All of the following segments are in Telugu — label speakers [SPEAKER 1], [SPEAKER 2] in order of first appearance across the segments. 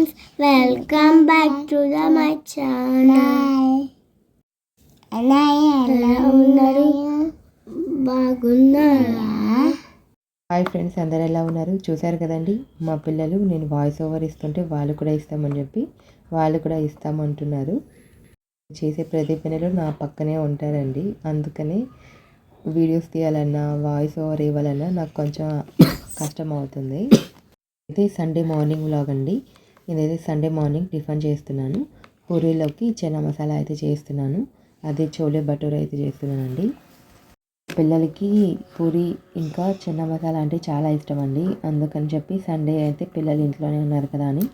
[SPEAKER 1] Friends welcome back to the my channel ఎలా ఉన్నారు? బాగున్నారా?
[SPEAKER 2] హాయ్ ఫ్రెండ్స్ అందరు ఎలా ఉన్నారు? చూశారు కదండి మా పిల్లలు నేను వాయిస్ ఓవర్ ఇస్తుంటే వాళ్ళు కూడా ఇస్తామని చెప్పి వాళ్ళు కూడా ఇస్తామంటున్నారు. చేసే ప్రతి పనిలో నా పక్కనే ఉంటారండి. అందుకని వీడియోస్ తీయాలన్నా వాయిస్ ఓవర్ ఇవ్వాలన్నా నాకు కొంచెం కష్టం అవుతుంది. ఇది సండే మార్నింగ్ వ్లాగ్ అండి. ఇదైతే సండే మార్నింగ్ టిఫిన్ చేస్తున్నాను. పూరీలోకి చనా మసాలా అయితే చేస్తున్నాను. అదే చోలే భటూరే అయితే చేస్తున్నానండి. పిల్లలకి పూరి ఇంకా చిన్న మసాలా అంటే చాలా ఇష్టం అండి అందుకని చెప్పి సండే అయితే పిల్లలు ఇంట్లోనే ఉన్నారు కదా అని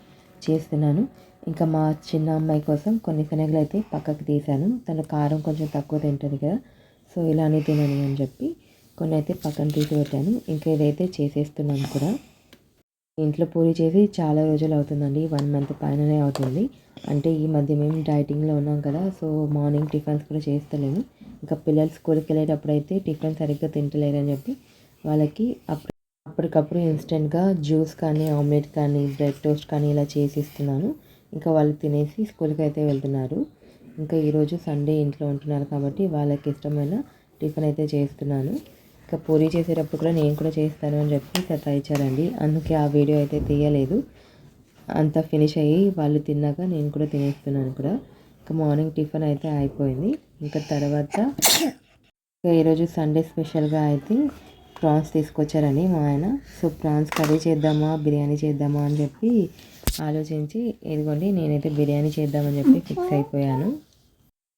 [SPEAKER 2] చేస్తున్నాను. ఇంకా మా చిన్న అమ్మాయి కోసం కొన్ని శనగలు అయితే పక్కకు తీశాను. తను కారం కొంచెం తక్కువ తింటుంది కదా సో ఇలానే తినని అని చెప్పి కొన్ని అయితే పక్కన తీసి పెట్టాను. ఇంకా ఇదైతే చేసేస్తున్నాను కూడా. ఇంట్లో పూరి చేసి చాలా రోజులు అవుతుందండి. వన్ మంత్ పైననే అవుతుంది. అంటే ఈ మధ్య మేము డైటింగ్లో ఉన్నాం కదా సో మార్నింగ్ టిఫిన్స్ కూడా చేస్తలేము. ఇంకా పిల్లలు స్కూల్కి వెళ్ళేటప్పుడు అయితే టిఫిన్ సరిగ్గా తింటలేరు అని చెప్పి వాళ్ళకి అప్పుడు అప్పటికప్పుడు ఇన్స్టెంట్గా జ్యూస్ కానీ ఆమ్లెట్ కానీ బ్రెడ్ టోస్ట్ కానీ ఇలా చేసి ఇస్తున్నాను. ఇంకా వాళ్ళు తినేసి స్కూల్కి అయితే వెళ్తున్నారు. ఇంకా ఈరోజు సండే ఇంట్లో ఉంటున్నారు కాబట్టి వాళ్ళకి ఇష్టమైన టిఫిన్ అయితే చేస్తున్నాను. ఇంకా పూరి చేసేటప్పుడు కూడా నేను కూడా చేస్తాను అని చెప్పి సతాయించారండి అందుకే ఆ వీడియో అయితే తీయలేదు. అంతా ఫినిష్ అయ్యి వాళ్ళు తిన్నాక నేను కూడా తినేస్తున్నాను కూడా. ఇంకా మార్నింగ్ టిఫిన్ అయితే అయిపోయింది. ఇంకా తర్వాత ఇంకా ఈరోజు సండే స్పెషల్గా అయితే ప్రాన్స్ తీసుకొచ్చారండి మా ఆయన. సో ప్రాన్స్ కర్రీ చేద్దామా బిర్యానీ చేద్దామా అని చెప్పి ఆలోచించి ఇదిగోండి నేనైతే బిర్యానీ చేద్దామని చెప్పి ఫిక్స్ అయిపోయాను.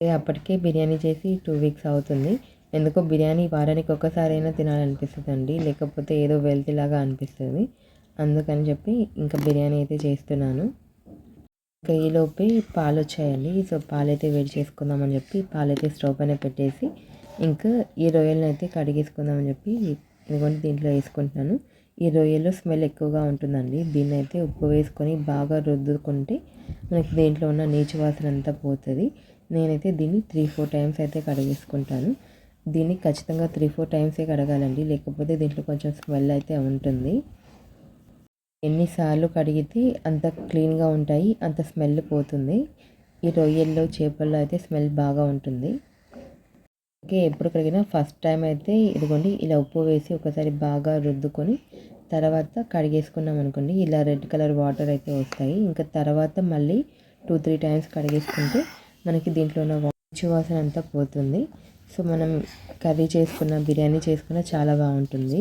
[SPEAKER 2] అప్పటికే బిర్యానీ చేసి టూ వీక్స్ అవుతుంది. ఎందుకో బిర్యానీ వారానికి ఒక్కసారైనా తినాలనిపిస్తుంది అండి లేకపోతే ఏదో వెల్తీలాగా అనిపిస్తుంది. అందుకని చెప్పి ఇంకా బిర్యానీ అయితే చేస్తున్నాను. ఇంకా ఈలోపే పాలు వచ్చాయండి సో పాలు అయితే వేడి చేసుకుందామని చెప్పి పాలు అయితే స్టవ్ పైన పెట్టేసి ఇంకా ఈ రొయ్యలను అయితే కడిగేసుకుందామని చెప్పి ఇదిగోండి దీంట్లో వేసుకుంటున్నాను. ఈ రొయ్యలో స్మెల్ ఎక్కువగా ఉంటుందండి. దీన్ని అయితే ఉప్పు వేసుకొని బాగా రుద్దుకుంటే మనకి దీంట్లో ఉన్న నీచు వాసన అంతా పోతుంది. నేనైతే దీన్ని త్రీ ఫోర్ టైమ్స్ అయితే కడిగేసుకుంటాను. దీన్ని ఖచ్చితంగా త్రీ ఫోర్ టైమ్సే కడగాలండి. లేకపోతే దీంట్లో కొంచెం స్మెల్ అయితే ఉంటుంది. ఎన్నిసార్లు కడిగితే అంత క్లీన్గా ఉంటాయి అంత స్మెల్ పోతుంది. ఈ రొయ్యల్లో చేపల్లో అయితే స్మెల్ బాగా ఉంటుంది. ఓకే ఎప్పుడు కడిగినా ఫస్ట్ టైం అయితే ఇదిగోండి ఇలా ఉప్పు వేసి ఒకసారి బాగా రుద్దుకొని తర్వాత కడిగేసుకున్నాం అనుకోండి ఇలా రెడ్ కలర్ వాటర్ అయితే వస్తాయి. ఇంకా తర్వాత మళ్ళీ టూ త్రీ టైమ్స్ కడిగేసుకుంటే మనకి దీంట్లో ఉన్న వాసన అంతా పోతుంది. సో మనం కర్రీ చేసుకున్న బిర్యానీ చేసుకున్న చాలా బాగుంటుంది.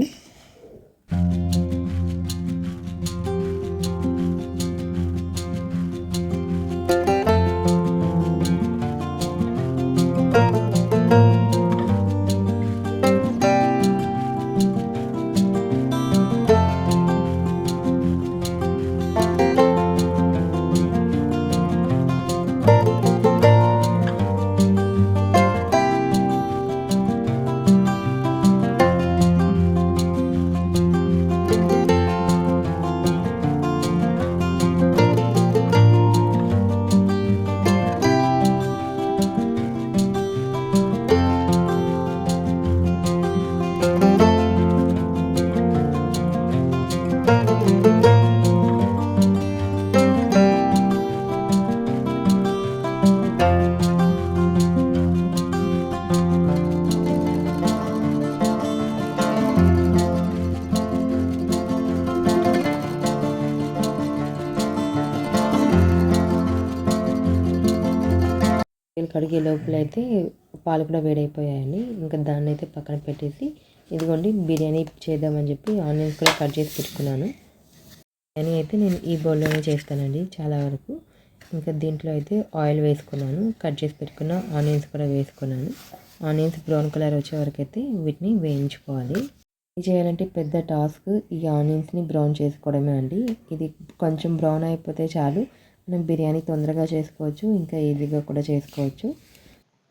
[SPEAKER 2] కడిగే లోపల అయితే పాలు కూడా వేడైపోయాయండి. ఇంకా దాన్ని అయితే పక్కన పెట్టేసి ఇదిగోండి బిర్యానీ చేద్దామని చెప్పి ఆనియన్స్ కూడా కట్ చేసి పెట్టుకున్నాను. బిర్యానీ అయితే నేను ఈ బౌల్లోనే చేస్తానండి చాలా వరకు. ఇంకా దీంట్లో అయితే ఆయిల్ వేసుకున్నాను కట్ చేసి పెట్టుకున్న ఆనియన్స్ కూడా వేసుకున్నాను. ఆనియన్స్ బ్రౌన్ కలర్ వచ్చే వరకు అయితే వీటిని వేయించుకోవాలి. ఇది చేయాలంటే పెద్ద టాస్క్ ఈ ఆనియన్స్ని బ్రౌన్ చేసుకోవడమే అండి. ఇది కొంచెం బ్రౌన్ అయిపోతే చాలు మనం బిర్యానీ తొందరగా చేసుకోవచ్చు ఇంకా ఈజీగా కూడా చేసుకోవచ్చు.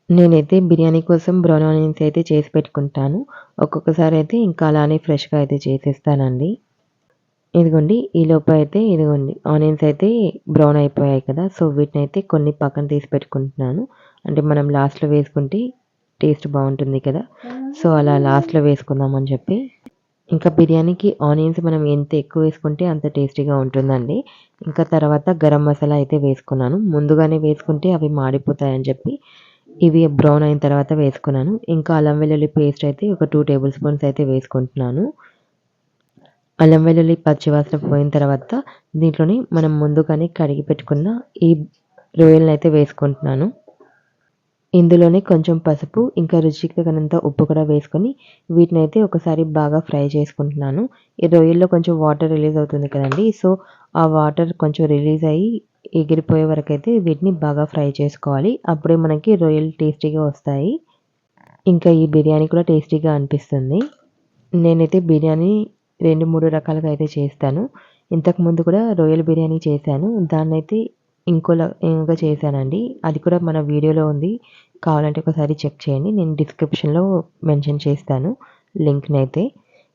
[SPEAKER 2] నేనైతే బిర్యానీ కోసం బ్రౌన్ ఆనియన్స్ అయితే చేసి పెట్టుకుంటాను. ఒక్కొక్కసారి అయితే ఇంకా అలానే ఫ్రెష్గా అయితే చేసేస్తానండి. ఇదిగోండి ఈ లోపు అయితే ఇదిగోండి ఆనియన్స్ అయితే బ్రౌన్ అయిపోయాయి కదా సో వీటిని అయితే కొన్ని పక్కన తీసి పెట్టుకుంటున్నాను. అంటే మనం లాస్ట్లో వేసుకుంటే టేస్ట్ బాగుంటుంది కదా సో అలా లాస్ట్లో వేసుకుందామని చెప్పి. ఇంకా బిర్యానీకి ఆనియన్స్ మనం ఎంత ఎక్కువ వేసుకుంటే అంత టేస్టీగా ఉంటుందండి. ఇంకా తర్వాత గరం మసాలా అయితే వేసుకున్నాను. ముందుగానే వేసుకుంటే అవి మాడిపోతాయని చెప్పి ఇవి బ్రౌన్ అయిన తర్వాత వేసుకున్నాను. ఇంకా అల్లం వెల్లుల్లి పేస్ట్ అయితే ఒక టూ టేబుల్ స్పూన్స్ అయితే వేసుకుంటున్నాను. అల్లం వెల్లుల్లి పచ్చివాసన పోయిన తర్వాత దీంట్లోని మనం ముందుగానే కడిగి పెట్టుకున్న ఈ రొయ్యలను అయితే వేసుకుంటున్నాను. ఇందులోనే కొంచెం పసుపు ఇంకా రుచికి తగినంత ఉప్పు కూడా వేసుకొని వీటిని అయితే ఒకసారి బాగా ఫ్రై చేసుకుంటున్నాను. ఈ రొయ్యల్లో కొంచెం వాటర్ రిలీజ్ అవుతుంది కదండి సో ఆ వాటర్ కొంచెం రిలీజ్ అయ్యి ఎగిరిపోయే వరకు అయితే వీటిని బాగా ఫ్రై చేసుకోవాలి. అప్పుడే మనకి రొయ్యలు టేస్టీగా వస్తాయి. ఇంకా ఈ బిర్యానీ కూడా టేస్టీగా అనిపిస్తుంది. నేనైతే బిర్యానీ రెండు మూడు రకాలుగా అయితే చేస్తాను. ఇంతకుముందు కూడా రొయ్యల బిర్యానీ చేశాను. దాన్నైతే ఇంకోలా ఇంకా చేశానండి. అది కూడా మన వీడియోలో ఉంది. కావాలంటే ఒకసారి చెక్ చేయండి. నేను డిస్క్రిప్షన్లో మెన్షన్ చేస్తాను లింక్ని అయితే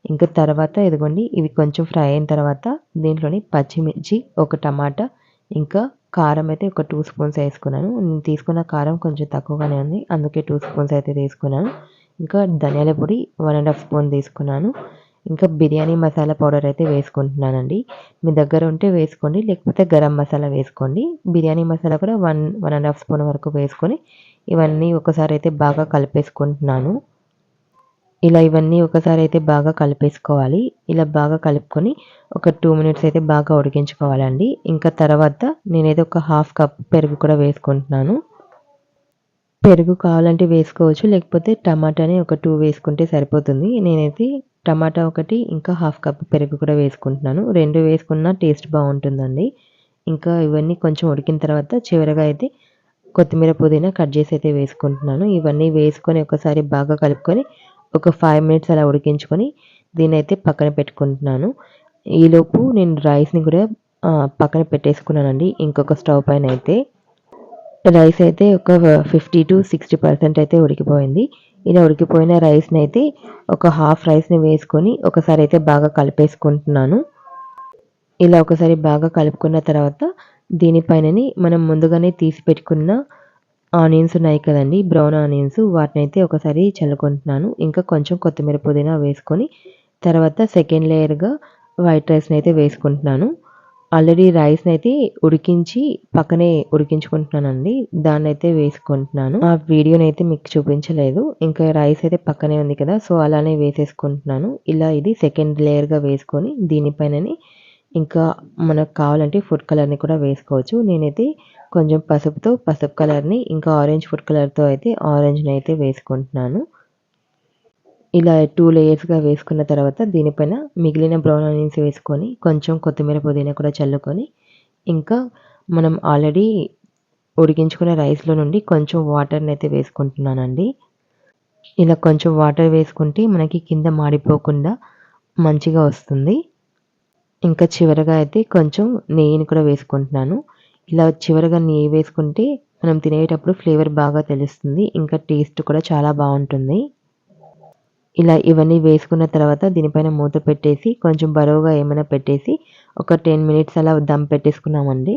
[SPEAKER 2] ఇంకా తర్వాత ఇదిగోండి ఇవి కొంచెం ఫ్రై అయిన తర్వాత దీంట్లోని పచ్చిమిర్చి ఒక టమాటా ఇంకా కారం అయితే ఒక టూ స్పూన్స్ వేసుకున్నాను. నేను తీసుకున్న కారం కొంచెం తక్కువగానే ఉంది. అందుకే టూ స్పూన్స్ అయితే తీసుకున్నాను. ఇంకా ధనియాల పొడి వన్ అండ్ హాఫ్ స్పూన్ తీసుకున్నాను. ఇంకా బిర్యానీ మసాలా పౌడర్ అయితే వేసుకుంటున్నానండి. మీ దగ్గర ఉంటే వేసుకోండి లేకపోతే గరం మసాలా వేసుకోండి. బిర్యానీ మసాలా కూడా one one and half spoon వరకు వేసుకొని ఇవన్నీ ఒకసారి అయితే బాగా కలిపేసుకుంటున్నాను. ఇలా ఇవన్నీ ఒకసారి అయితే బాగా కలిపేసుకోవాలి. ఇలా బాగా కలుపుకొని ఒక టూ మినిట్స్ అయితే బాగా ఉడికించుకోవాలండి. ఇంకా తర్వాత నేనైతే ఒక హాఫ్ కప్ పెరుగు కూడా వేసుకుంటున్నాను. పెరుగు కావాలంటే వేసుకోవచ్చు లేకపోతే టమాటాని ఒక టూ వేసుకుంటే సరిపోతుంది. నేనైతే టమాటా ఒకటి ఇంకా హాఫ్ కప్ పెరుగు కూడా వేసుకుంటున్నాను. రెండు వేసుకున్న టేస్ట్ బాగుంటుందండి. ఇంకా ఇవన్నీ కొంచెం ఉడికిన తర్వాత చివరగా అయితే కొత్తిమీర పుదీనా కట్ చేసి అయితే వేసుకుంటున్నాను. ఇవన్నీ వేసుకొని ఒకసారి బాగా కలుపుకొని ఒక ఫైవ్ మినిట్స్ అలా ఉడికించుకొని దీన్ని అయితే పక్కన పెట్టుకుంటున్నాను. ఈలోపు నేను రైస్ని కూడా పక్కన పెట్టేసుకున్నానండి. ఇంకొక స్టవ్ పైన అయితే రైస్ అయితే ఒక ఫిఫ్టీ టు సిక్స్టీ పర్సెంట్ అయితే ఉడికిపోయింది. ఇలా ఉడికిపోయిన రైస్ని అయితే ఒక హాఫ్ రైస్ని వేసుకొని ఒకసారి అయితే బాగా కలిపేసుకుంటున్నాను. ఇలా ఒకసారి బాగా కలుపుకున్న తర్వాత దీనిపైనని మనం ముందుగానే తీసి పెట్టుకున్న ఆనియన్స్ ఉన్నాయి కదండి బ్రౌన్ ఆనియన్స్ వాటిని అయితే ఒకసారి చల్లుకుంటున్నాను. ఇంకా కొంచెం కొత్తిమీర పుదీనా వేసుకొని తర్వాత సెకండ్ లేయర్గా వైట్ రైస్ని అయితే వేసుకుంటున్నాను. ఆల్రెడీ రైస్ని అయితే ఉడికించి పక్కనే ఉడికించుకుంటున్నానండి. దాన్ని అయితే వేసుకుంటున్నాను. ఆ వీడియోని అయితే మీకు చూపించలేదు. ఇంకా రైస్ అయితే పక్కనే ఉంది కదా సో అలానే వేసేసుకుంటున్నాను. ఇలా ఇది సెకండ్ లేయర్గా వేసుకొని దీనిపైనని ఇంకా మనకు కావాలంటే ఫుడ్ కలర్ని కూడా వేసుకోవచ్చు. నేనైతే కొంచెం పసుపుతో పసుపు కలర్ని ఇంకా ఆరెంజ్ ఫుడ్ కలర్తో అయితే ఆరెంజ్ని అయితే వేసుకుంటున్నాను. ఇలా టూ లేయర్స్గా వేసుకున్న తర్వాత దీనిపైన మిగిలిన బ్రౌన్ ఆనియన్స్ వేసుకొని కొంచెం కొత్తిమీర పుదీనా కూడా చల్లుకొని ఇంకా మనం ఆల్రెడీ ఉడికించుకున్న రైస్లో నుండి కొంచెం వాటర్ని అయితే వేసుకుంటున్నానండి. ఇలా కొంచెం వాటర్ వేసుకుంటే మనకి కింద మాడిపోకుండా మంచిగా వస్తుంది. ఇంకా చివరగా అయితే కొంచెం నెయ్యిని కూడా వేసుకుంటున్నాను. ఇలా చివరగా నెయ్యి వేసుకుంటే మనం తినేటప్పుడు ఫ్లేవర్ బాగా తెలుస్తుంది ఇంకా టేస్ట్ కూడా చాలా బాగుంటుంది. ఇలా ఇవన్నీ వేసుకున్న తర్వాత దీనిపైన మూత పెట్టేసి కొంచెం బరువుగా ఏమైనా పెట్టేసి ఒక టెన్ మినిట్స్ అలా దమ్ పెట్టేసుకున్నామండి.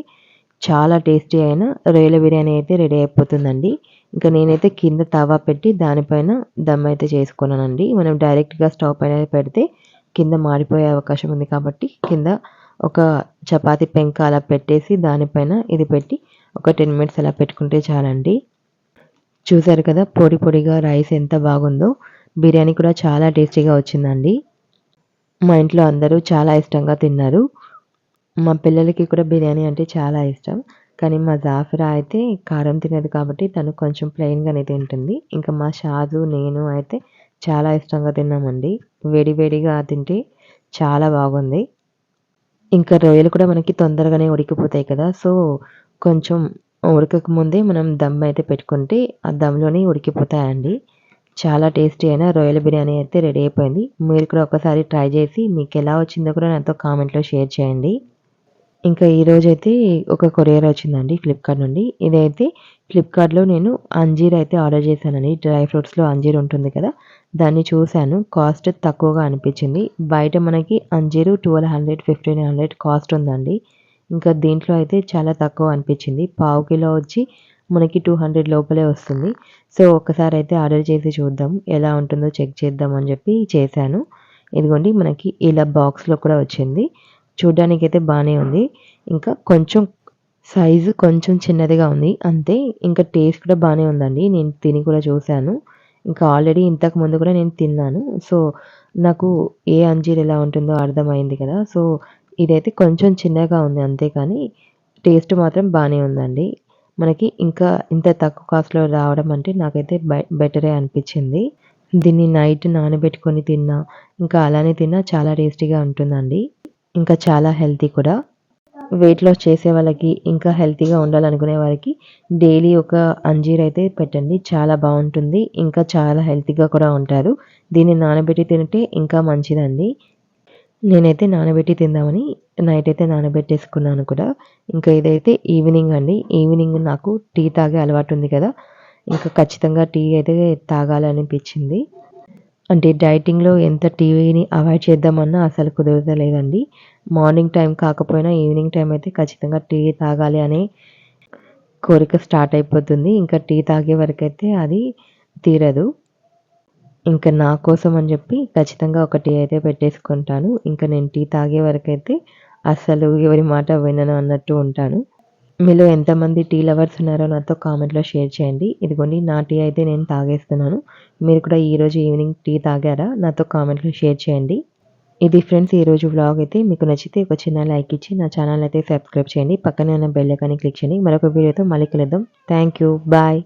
[SPEAKER 2] చాలా టేస్టీ అయిన రొయ్యల బిర్యానీ అయితే రెడీ అయిపోతుందండి. ఇంకా నేనైతే కింద తవా పెట్టి దానిపైన దమ్ అయితే చేసుకున్నానండి. మనం డైరెక్ట్గా స్టవ్ పైన పెడితే కింద మాడిపోయే అవకాశం ఉంది కాబట్టి కింద ఒక చపాతీ పెంక అలా పెట్టేసి దానిపైన ఇది పెట్టి ఒక టెన్ మినిట్స్ అలా పెట్టుకుంటే చాలండి. చూసారు కదా పొడి పొడిగా రైస్ ఎంత బాగుందో. బిర్యానీ కూడా చాలా టేస్టీగా వచ్చిందండి. మా ఇంట్లో అందరూ చాలా ఇష్టంగా తిన్నారు. మా పిల్లలకి కూడా బిర్యానీ అంటే చాలా ఇష్టం. కానీ మా జాఫరా అయితే కారం తినదు కాబట్టి తను కొంచెం ప్లెయిన్గానే తింటుంది. ఇంకా మా షాజు నేను అయితే చాలా ఇష్టంగా తిన్నామండి. వేడివేడిగా తింటే చాలా బాగుంది. ఇంకా రొయ్యలు కూడా మనకి తొందరగానే ఉడికిపోతాయి కదా సో కొంచెం ఉడకక ముందే మనం దమ్ అయితే పెట్టుకుంటే ఆ దమ్లోనే ఉడికిపోతాయండి. చాలా టేస్టీ అయిన రొయ్యల బిర్యానీ అయితే రెడీ అయిపోయింది. మీరు కూడా ఒకసారి ట్రై చేసి మీకు ఎలా వచ్చిందో కూడా నాతో కామెంట్లో షేర్ చేయండి. ఇంకా ఈరోజు అయితే ఒక కొరియర్ వచ్చిందండి ఫ్లిప్కార్ట్ నుండి. ఇదైతే ఫ్లిప్కార్ట్లో నేను అంజీర్ అయితే ఆర్డర్ చేశానండి. డ్రై ఫ్రూట్స్లో అంజీర్ ఉంటుంది కదా దాన్ని చూశాను. కాస్ట్ తక్కువగా అనిపించింది. బయట మనకి అంజీరు twelve hundred fifteen hundred cost ఉందండి. ఇంకా దీంట్లో అయితే చాలా తక్కువ అనిపించింది. పావు కిలో వచ్చి మనకి టూ హండ్రెడ్ లోపలే వస్తుంది. సో ఒకసారి అయితే ఆర్డర్ చేసి చూద్దాం ఎలా ఉంటుందో చెక్ చేద్దాం అని చెప్పి చేశాను. ఇదిగోండి మనకి ఇలా బాక్స్లో కూడా వచ్చింది. చూడ్డానికైతే అయితే బాగానే ఉంది. ఇంకా కొంచెం సైజు కొంచెం చిన్నదిగా ఉంది. అంతే ఇంకా టేస్ట్ కూడా బాగానే ఉందండి. నేను తిని కూడా చూశాను. ఇంకా ఆల్రెడీ ఇంతకు ముందు కూడా నేను తిన్నాను. సో నాకు ఏ అంజీర్ ఎలా ఉంటుందో అర్థమైంది కదా. సో ఇదైతే కొంచెం చిన్నగా ఉంది అంతే కానీ టేస్ట్ మాత్రం బాగానే ఉందండి. మనకి ఇంకా ఇంత తక్కువ కాస్ట్లో రావడం అంటే నాకైతే బెటరే అనిపించింది. దీన్ని నైట్ నానబెట్టుకొని తిన్నా ఇంకా అలానే తిన్నా చాలా టేస్టీగా ఉంటుందండి. ఇంకా చాలా హెల్తీ కూడా. వెయిట్ లాస్ చేసే వాళ్ళకి ఇంకా హెల్తీగా ఉండాలనుకునే వారికి డైలీ ఒక అంజీర్ అయితే పెట్టండి చాలా బాగుంటుంది. ఇంకా చాలా హెల్తీగా కూడా ఉంటారు. దీన్ని నానబెట్టి తింటే ఇంకా మంచిదండి. నేనైతే నానబెట్టి తిందామని నైట్ అయితే నానబెట్టేసుకున్నాను కూడా. ఇంకా ఇదైతే ఈవినింగ్ అండి. ఈవినింగ్ నాకు టీ తాగే అలవాటు ఉంది కదా. ఇంకా ఖచ్చితంగా టీ అయితే తాగాలనిపించింది. అంటే డైటింగ్లో ఎంత టీవీని అవాయిడ్ చేద్దామన్నా అసలు కుదరలేదండి మార్నింగ్ టైం కాకపోయినా ఈవినింగ్ టైం అయితే ఖచ్చితంగా టీ తాగాలి అనే కోరిక స్టార్ట్ అయిపోతుంది. ఇంకా టీ తాగే వరకు అయితే అది తీరదు. ఇంకా నా కోసం అని చెప్పి ఖచ్చితంగా ఒక టీ అయితే పెట్టేసుకుంటాను. ఇంకా నేను టీ తాగే వరకు అయితే అస్సలు ఎవరి మాట వినను అన్నట్టు ఉంటాను. మీలో ఎంతమంది టీ లవర్స్ ఉన్నారో నాతో కామెంట్లో షేర్ చేయండి. ఇదిగోండి నా టీ అయితే నేను తాగేస్తున్నాను. మీరు కూడా ఈరోజు ఈవినింగ్ టీ తాగారా? నాతో కామెంట్లో షేర్ చేయండి. ఇది ఫ్రెండ్స్ ఈరోజు వ్లాగ్ అయితే మీకు నచ్చితే ఒక చిన్న లైక్ ఇచ్చి నా ఛానల్ అయితే సబ్స్క్రైబ్ చేయండి. పక్కనే ఉన్న బెల్ ఐకాన్ని క్లిక్ చేయండి. మరొక వీడియోతో మళ్ళీ కలుద్దాం. Thank you. బాయ్.